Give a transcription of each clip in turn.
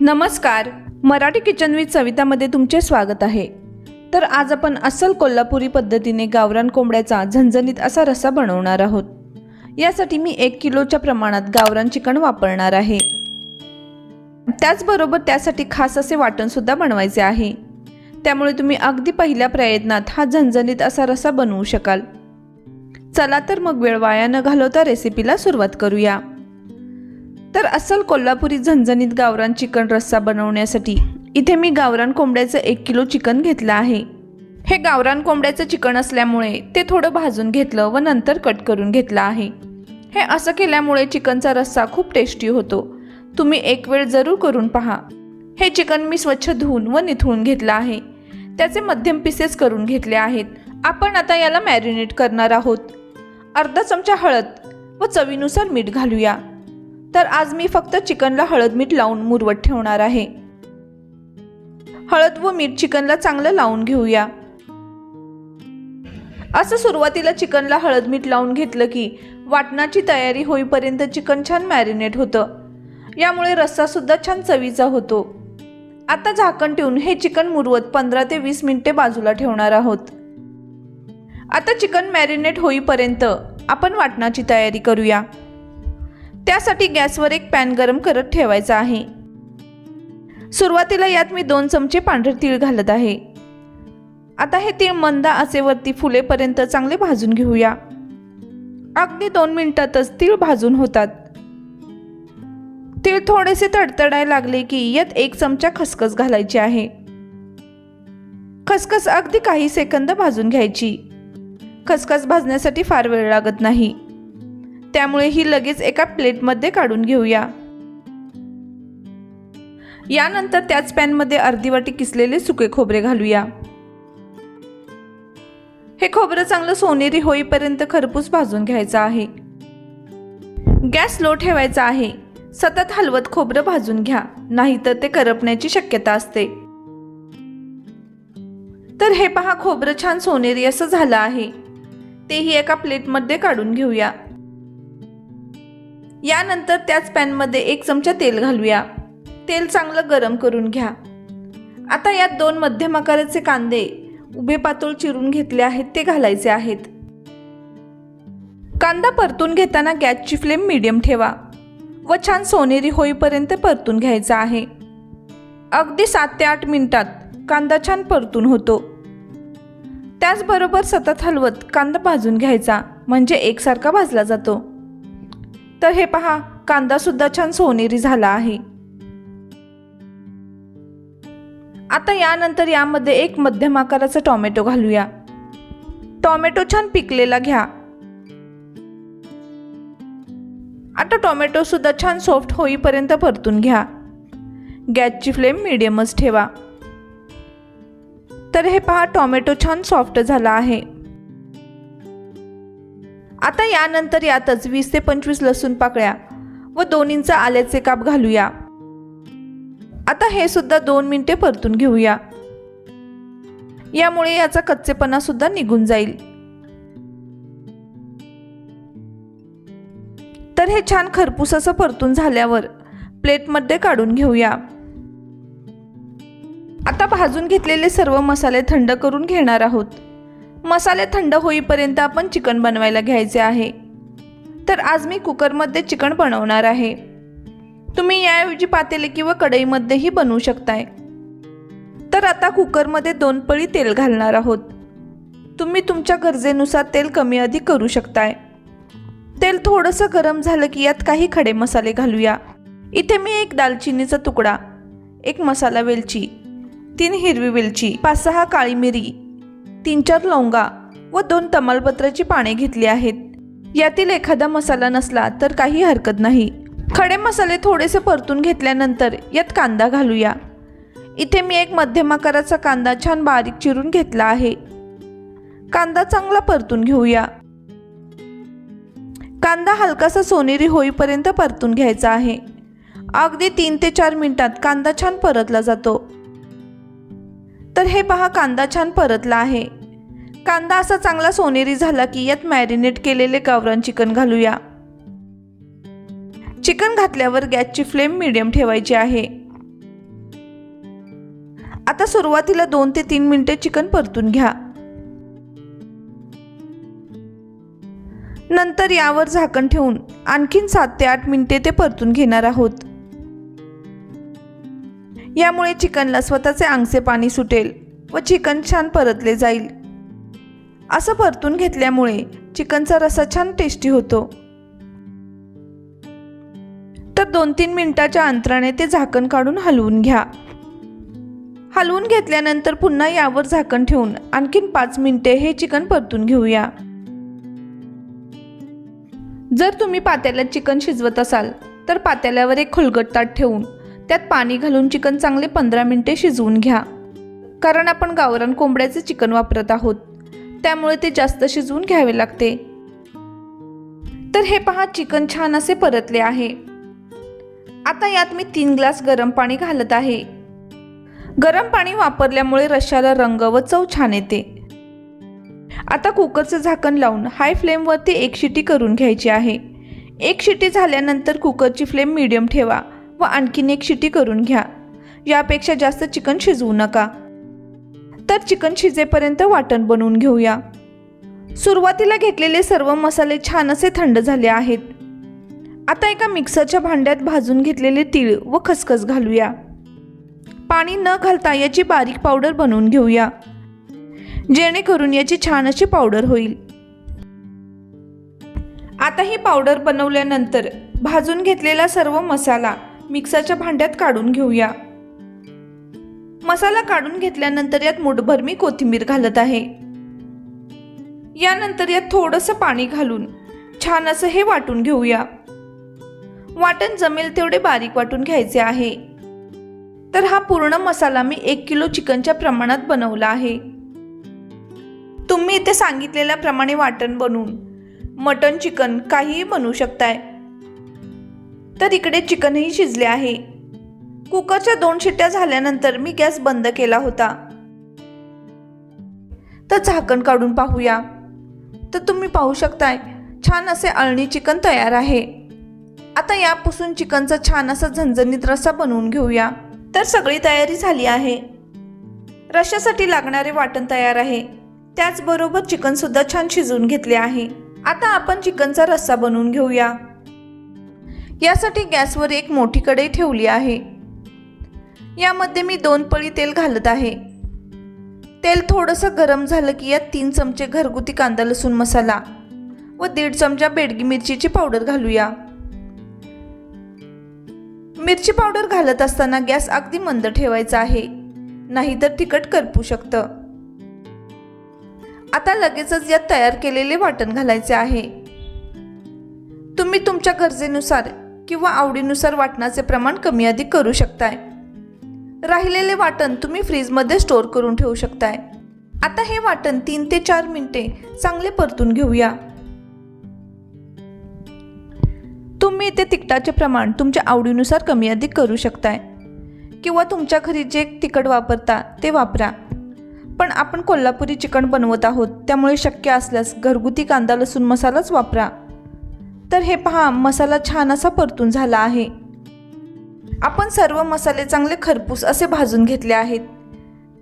नमस्कार. Marathi kitchen with सवितामध्ये तुमचे स्वागत आहे. तर आज आपण अस्सल कोल्हापुरी पद्धतीने गावरान कोंबड्याचा झणझणीत असा रस्सा बनवणार आहोत. यासाठी मी एक किलोच्या प्रमाणात गावरान चिकन वापरणार आहे. त्याचबरोबर त्यासाठी खास असे वाटणसुद्धा बनवायचे आहे. त्यामुळे तुम्ही अगदी पहिल्या प्रयत्नात हा झणझणीत असा रस्सा बनवू शकाल. चला तर मग वेळ वाया न घालवता रेसिपीला सुरुवात करूया. तर अस्सल कोल्हापुरी झणझणीत गावरान चिकन रस्सा बनवण्यासाठी इथे मी गावरान कोंबड्याचं एक किलो चिकन घेतलं आहे. हे गावरान कोंबड्याचं चिकन असल्यामुळे ते थोडं भाजून घेतलं व नंतर कट करून घेतलं आहे. हे असं केल्यामुळे चिकनचा रस्सा खूप टेस्टी होतो. तुम्ही एक वेळ जरूर करून पहा. हे चिकन मी स्वच्छ धुवून व निथळून घेतलं आहे. त्याचे मध्यम पीसेस करून घेतले आहेत. आपण आता याला मॅरिनेट करणार आहोत. अर्धा चमचा हळद व चवीनुसार मीठ घालूया. तर आज मी फक्त चिकनला हळद मीठ लावून मुरवत ठेवणार आहे. हळद व मीठ चिकनला चांगलं लावून घेऊया. असं सुरुवातीला चिकनला हळद मीठ लावून घेतलं की वाटणाची तयारी होईपर्यंत चिकन छान मॅरिनेट होतं. यामुळे रस्सासुद्धा छान चवीचा होतो. आता झाकण ठेवून हे चिकन मुरवत पंधरा ते वीस मिनिटे बाजूला ठेवणार आहोत. आता चिकन मॅरिनेट होईपर्यंत आपण वाटणाची तयारी करूया. त्यासाठी गॅसवर एक पॅन गरम करत ठेवायचा आहे. सुरुवातीला यात मी दोन चमचे पांढरे तीळ घालत आहे. आता हे तीळ मंदा आचेवरती फुलेपर्यंत चांगले भाजून घेऊया. अगदी दोन मिनिटातच तीळ भाजून होतात. तीळ थोडेसे तडतडायला लागले की यात एक चमचा खसखस घालायची आहे. खसखस अगदी काही सेकंद भाजून घ्यायची. खसखस भाजण्यासाठी फार वेळ लागत नाही. त्यामुळे ही लगेच एका प्लेटमध्ये काढून घेऊया. यानंतर त्याच पॅनमध्ये अर्धी वाटी किसलेले सुके खोबरे घालूया. हे खोबरं चांगलं सोनेरी होईपर्यंत खरपूस भाजून घ्यायचं आहे. गॅस लो ठेवायचा आहे. सतत हलवत खोबरं भाजून घ्या नाहीतर ते करपण्याची शक्यता असते. तर हे पहा खोबरं छान सोनेरी असं झालं आहे. तेही एका प्लेटमध्ये काढून घेऊया. यानंतर त्याच पॅनमध्ये एक चमचा तेल घालूया. तेल चांगलं गरम करून घ्या. आता यात दोन मध्यम आकाराचे कांदे उभे पातळ चिरून घेतले आहेत ते घालायचे आहेत. कांदा परतून घेताना गॅसची फ्लेम मीडियम ठेवा व छान सोनेरी होईपर्यंत परतून घ्यायचा आहे. अगदी सात ते आठ मिनिटात कांदा छान परतून होतो. त्याचबरोबर सतत हलवत कांदा भाजून घ्यायचा म्हणजे एकसारखा भाजला जातो. तर हे पहा कांदा सुद्धा छान सोनेरी झाला आहे. आता यानंतर यामध्ये एक मध्यम आकाराचा टॉमॅटो घालूया. टॉमॅटो छान पिकलेला घ्या. आता टॉमॅटो सुद्धा छान सॉफ्ट होईपर्यंत परतून घ्या. गॅसची फ्लेम मिडियमच ठेवा. तर हे पहा टोमॅटो छान सॉफ्ट झाला आहे. आता यानंतर यातच वीस ते पंचवीस लसूण पाकळ्या व दोन इंच आल्याचे काप घालूया. आता हे सुद्धा दोन मिनिटे परतून घेऊया. यामुळे याचा कच्चेपणा सुद्धा निघून जाईल. तर हे छान खरपूस असं परतून झाल्यावर प्लेटमध्ये काढून घेऊया. आता भाजून घेतलेले सर्व मसाले थंड करून घेणार आहोत. मसाले थंड होईपर्यंत आपण चिकन बनवायला घ्यायचे आहे. तर आज मी कुकरमध्ये चिकन बनवणार आहे. तुम्ही याऐवजी पातेले किंवा कढईमध्येही बनवू शकताय. तर आता कुकरमध्ये दोन पळी तेल घालणार आहोत. तुम्ही तुमच्या गरजेनुसार तेल कमी अधिक करू शकताय. तेल थोडंसं गरम झालं की यात काही खडे मसाले घालूया. इथे मी एक दालचिनीचा तुकडा एक मसाला वेलची तीन हिरवी वेलची पाच सहा काळी मिरी तीन चार लवंगा व दोन तमालपत्राची पाने घेतली आहेत. यातील एखादा मसाला नसला तर काही हरकत नाही. खडे मसाले थोडेसे परतून घेतल्यानंतर यात कांदा घालूया. इथे मी एक मध्यम आकाराचा कांदा छान बारीक चिरून घेतला आहे. कांदा चांगला परतून घेऊया. कांदा हलकासा सोनेरी होईपर्यंत परतून घ्यायचा आहे. अगदी तीन ते चार मिनिटात कांदा छान परतला जातो. तर हे पहा कांदा छान परतला आहे. कांदा असा चांगला सोनेरी झाला की यात मॅरिनेट केलेले गावरान चिकन घालूया. चिकन घातल्यावर गॅसची फ्लेम मिडियम ठेवायची आहे. आता सुरुवातीला दोन ते तीन मिनिटे चिकन परतून घ्या. नंतर यावर झाकण ठेवून आणखीन सात ते आठ मिनिटे ते परतून घेणार आहोत. यामुळे चिकनला स्वतःचे अंगचे पाणी सुटेल व चिकन छान परतले जाईल. असं परतून घेतल्यामुळे चिकनचा रसा छान टेस्टी होतो. तर दोन तीन मिनिटाच्या अंतराने ते झाकण काढून हलवून घ्या. हलवून घेतल्यानंतर पुन्हा यावर झाकण ठेवून आणखीन पाच मिनिटे हे चिकन परतून घेऊया. जर तुम्ही पात्याल्यात चिकन शिजवत असाल तर पात्याल्यावर एक खोलगट ताट ठेवून त्यात पाणी घालून चिकन चांगले पंधरा मिनिटे शिजवून घ्या. कारण आपण गावरान कोंबड्याचे चिकन वापरत आहोत. त्यामुळे ते जास्त शिजवून घ्यावे लागते. तर हे पहा चिकन छान असे परतले आहे. आता यात मी तीन ग्लास गरम पाणी घालत आहे. गरम पाणी वापरल्यामुळे रश्याला रंग व चव छान येते. आता कुकरचं झाकण लावून हाय फ्लेमवरती एक शिटी करून घ्यायची आहे. एक शिटी झाल्यानंतर कुकरची फ्लेम मीडियम ठेवा. व आणखीन एक शिटी करून घ्या. यापेक्षा जास्त चिकन शिजवू नका. तर चिकन शिजेपर्यंत वाटण बनवून घेऊया. सुरुवातीला घेतलेले सर्व मसाले छान असे थंड झाले आहेत. आता एका मिक्सरच्या भांड्यात भाजून घेतलेले तीळ व खसखस घालूया. पाणी न घालता याची बारीक पावडर बनवून घेऊया. जेणेकरून याची छान अशी पावडर होईल. आता ही पावडर बनवल्यानंतर भाजून घेतलेला सर्व मसाला मिक्सरच्या भांड्यात काढून घेऊया. मसाला काढून घेतल्यानंतर यात मुठभर मी कोथिंबीर घालत आहे. यानंतर यात थोडंसं पाणी घालून छान असं हे वाटून घेऊया. वाटण जमेल तेवढे बारीक वाटून घ्यायचे आहे. तर हा पूर्ण मसाला मी एक किलो चिकनच्या प्रमाणात बनवला आहे. तुम्ही इथे सांगितलेल्या प्रमाणे वाटण बनवून मटन चिकन काहीही बनवू शकताय. तर इकडे चिकनही शिजले आहे. कुकरच्या दोन शिट्ट्या झाल्यानंतर मी गॅस बंद केला होता. तर झाकण काढून पाहूया. तर तुम्ही पाहू शकताय छान असे अळणी चिकन तयार आहे. आता यापासून चिकनचा छान असा झणझणीत रस्सा बनवून घेऊया. तर सगळी तयारी झाली आहे. रश्यासाठी लागणारे वाटण तयार आहे. त्याचबरोबर चिकन सुद्धा छान शिजवून घेतले आहे. आता आपण चिकनचा रस्सा बनवून घेऊया. यासाठी गॅसवर एक मोठी कढई ठेवली आहे. यामध्ये मी दोन पळी तेल घालत आहे. तेल थोडंसं गरम झालं की यात तीन चमचे घरगुती कांदा लसूण मसाला व दीड चमचा बेडगी मिरचीची पावडर घालूया. मिरची पावडर घालत असताना गॅस अगदी मंद ठेवायचा आहे नाहीतर तिखट करपू शकतं. आता लगेचच यात तयार केलेले वाटण घालायचे आहे. तुम्ही तुमच्या गरजेनुसार किंवा आवडीनुसार वाटणाचे प्रमाण कमी अधिक करू शकताय. राहिलेले वाटण तुम्ही फ्रीजमध्ये स्टोअर करून ठेवू शकताय. आता हे वाटण तीन ते चार मिनिटे चांगले परतून घेऊया. तुम्ही इथे तिखटाचे प्रमाण तुमच्या आवडीनुसार कमी अधिक करू शकताय. किंवा तुमच्या घरी जे तिखट वापरता ते वापरा. पण आपण कोल्हापुरी चिकन बनवत आहोत त्यामुळे शक्य असल्यास घरगुती कांदा लसूण मसालाच वापरा. तर हे पहा मसाला छान असा परतून झाला आहे. आपण सर्व मसाले चांगले खरपूस असे भाजून घेतले आहेत.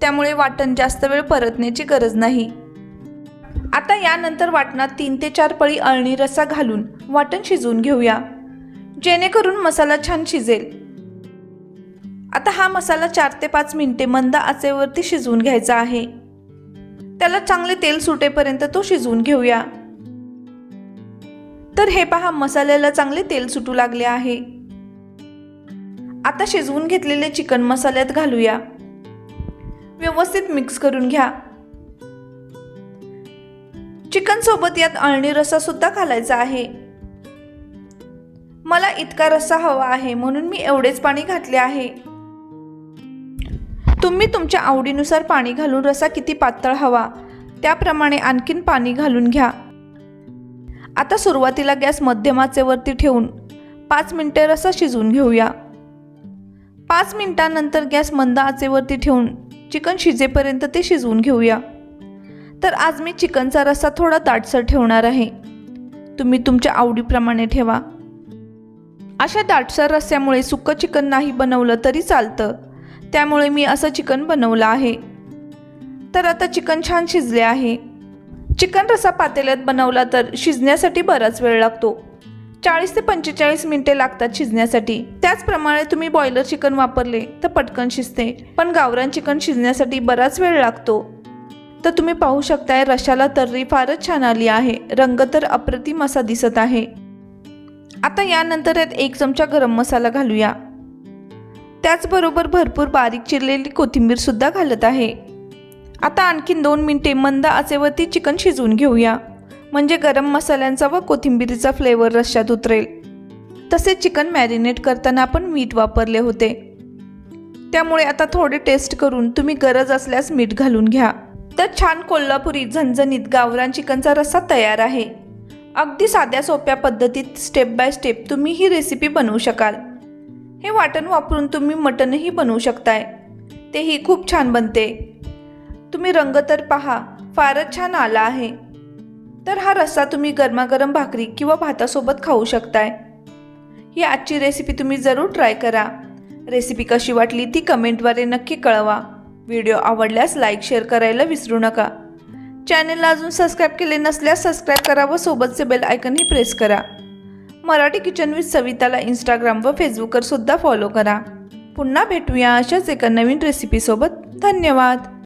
त्यामुळे वाटण जास्त वेळ परतण्याची गरज नाही. आता यानंतर वाटणात तीन ते चार पळी अळणी रस्सा घालून वाटण शिजवून घेऊया. जेणेकरून मसाला छान शिजेल. आता हा मसाला चार ते पाच मिनिटे मंद आचेवरती शिजवून घ्यायचा आहे. त्याला चांगले तेल सुटेपर्यंत तो शिजवून घेऊया. तर हे पहा मसाल्याला चांगले तेल सुटू लागले आहे. आता शिजवून घेतलेले चिकन मसाल्यात घालूया. व्यवस्थित मिक्स करून घ्या. चिकन सोबत यात अळणी रसा सुद्धा घालायचा आहे. मला इतका रस्सा हवा आहे म्हणून मी एवढेच पाणी घातले आहे. तुम्ही तुमच्या आवडीनुसार पाणी घालून रसा किती पातळ हवा त्याप्रमाणे आणखीन पाणी घालून घ्या. आता सुरुवातीला गॅस मध्यमाचे वरती ठेवून पाच मिनटे रसा शिजवून घेऊया. पाच मिनटानंतर गॅस मंद आचेवरती ठेवून चिकन शिजेपर्यंत ते शिजवून घेऊया. तर आज मी चिकनचा रस्सा थोडा दाटसर ठेवणार आहे. तुम्ही तुमच्या आवडीप्रमाणे ठेवा. अशा दाटसर रस्स्यामुळे सुकं चिकन नाही बनवलं तरी चालतं. त्यामुळे मी असं चिकन बनवलं आहे. तर आता चिकन छान शिजले आहे. चिकन रसा पातेल्यात बनवला तर शिजण्यासाठी बराच वेळ लागतो. चाळीस ते पंचेचाळीस मिनिटे लागतात शिजण्यासाठी. त्याचप्रमाणे तुम्ही बॉयलर चिकन वापरले तर पटकन शिजते पण गावरान चिकन शिजण्यासाठी बराच वेळ लागतो. तर तुम्ही पाहू शकताय रशाला तर्री फारच छान आली आहे रंग तर अप्रतिम असा दिसत आहे. आता यानंतर यात एक चमचा गरम मसाला घालूया. त्याचबरोबर भरपूर बारीक चिरलेली कोथिंबीर सुद्धा घालत आहे. आता आणखीन दोन मिनिटे मंद आचेवरती चिकन शिजवून घेऊया. म्हणजे गरम मसाल्यांचा व कोथिंबीरीचा फ्लेवर रश्यात उतरेल. तसेच चिकन मॅरिनेट करताना आपण मीठ वापरले होते. त्यामुळे आता थोडे टेस्ट करून तुम्ही गरज असल्यास मीठ घालून घ्या. तर छान कोल्हापुरी झणझणीत गावरान चिकनचा रस्सा तयार आहे. अगदी साध्या सोप्या पद्धतीत स्टेप बाय स्टेप तुम्ही ही रेसिपी बनवू शकाल. हे वाटण वापरून तुम्ही मटणही बनवू शकताय. तेही खूप छान बनते. तुम्ही रंग तर पहा फारच छान आला आहे. तर हा रस्सा तुम्ही गरमागरम भाकरी किंवा भातासोबत खाऊ शकताय. ही आजची रेसिपी तुम्ही जरूर ट्राय करा. रेसिपी कशी वाटली ती कमेंटद्वारे नक्की कळवा. व्हिडिओ आवडल्यास लाईक शेअर करायला विसरू नका. चॅनलला अजून सबस्क्राईब केले नसल्यास सबस्क्राईब करा व सोबतचे बेल आयकनही प्रेस करा. मराठी किचन विथ सविताला इंस्टाग्राम व फेसबुकवर सुद्धा फॉलो करा. पुन्हा भेटूया अशाच एका नवीन रेसिपीसोबत धन्यवाद!